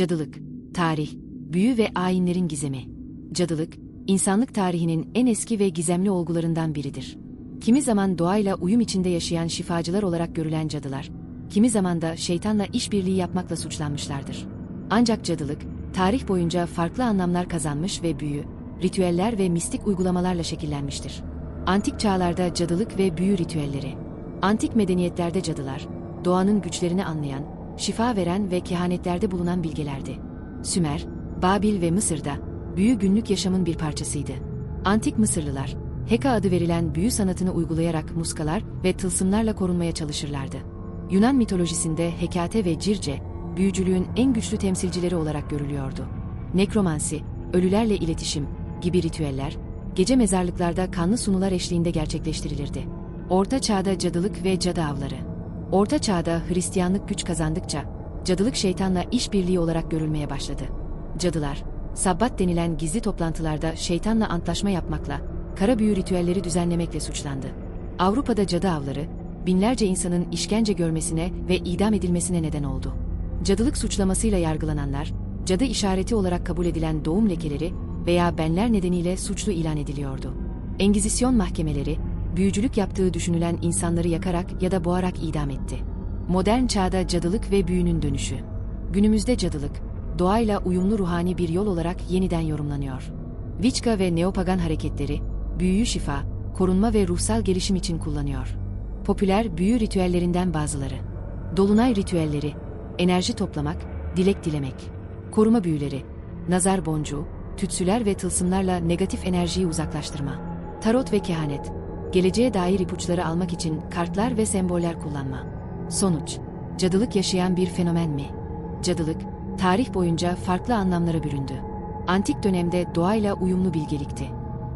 Cadılık, tarih, büyü ve ayinlerin gizemi. Cadılık, insanlık tarihinin en eski ve gizemli olgularından biridir. Kimi zaman doğayla uyum içinde yaşayan şifacılar olarak görülen cadılar, kimi zaman da şeytanla işbirliği yapmakla suçlanmışlardır. Ancak cadılık, tarih boyunca farklı anlamlar kazanmış ve büyü, ritüeller ve mistik uygulamalarla şekillenmiştir. Antik çağlarda cadılık ve büyü ritüelleri. Antik medeniyetlerde cadılar, doğanın güçlerini anlayan, şifa veren ve kehanetlerde bulunan bilgelerdi. Sümer, Babil ve Mısır'da büyü günlük yaşamın bir parçasıydı. Antik Mısırlılar, Heka adı verilen büyü sanatını uygulayarak muskalar ve tılsımlarla korunmaya çalışırlardı. Yunan mitolojisinde Hekate ve Circe, büyücülüğün en güçlü temsilcileri olarak görülüyordu. Nekromansi, ölülerle iletişim gibi ritüeller, gece mezarlıklarda kanlı sunular eşliğinde gerçekleştirilirdi. Orta Çağ'da cadılık ve cadı avları. Orta Çağ'da Hristiyanlık güç kazandıkça, cadılık şeytanla işbirliği olarak görülmeye başladı. Cadılar, sabbat denilen gizli toplantılarda şeytanla antlaşma yapmakla, kara büyü ritüelleri düzenlemekle suçlandı. Avrupa'da cadı avları, binlerce insanın işkence görmesine ve idam edilmesine neden oldu. Cadılık suçlamasıyla yargılananlar, cadı işareti olarak kabul edilen doğum lekeleri veya benler nedeniyle suçlu ilan ediliyordu. Engizisyon mahkemeleri, büyücülük yaptığı düşünülen insanları yakarak ya da boğarak idam etti. Modern çağda cadılık ve büyünün dönüşü. Günümüzde cadılık, doğayla uyumlu ruhani bir yol olarak yeniden yorumlanıyor. Vichka ve neopagan hareketleri, büyüyü şifa, korunma ve ruhsal gelişim için kullanıyor. Popüler büyü ritüellerinden bazıları. Dolunay ritüelleri, enerji toplamak, dilek dilemek. Koruma büyüleri, nazar boncuğu, tütsüler ve tılsımlarla negatif enerjiyi uzaklaştırma. Tarot ve kehanet, geleceğe dair ipuçları almak için kartlar ve semboller kullanma. Sonuç, cadılık yaşayan bir fenomen mi? Cadılık, tarih boyunca farklı anlamlara büründü. Antik dönemde doğayla uyumlu bilgelikti.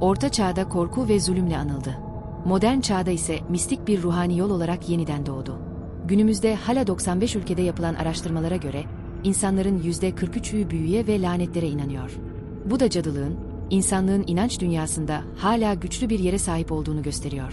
Orta çağda korku ve zulümle anıldı. Modern çağda ise mistik bir ruhani yol olarak yeniden doğdu. Günümüzde hala 95 ülkede yapılan araştırmalara göre insanların %43'ü büyüye ve lanetlere inanıyor. Bu da cadılığın, insanlığın inanç dünyasında hala güçlü bir yere sahip olduğunu gösteriyor.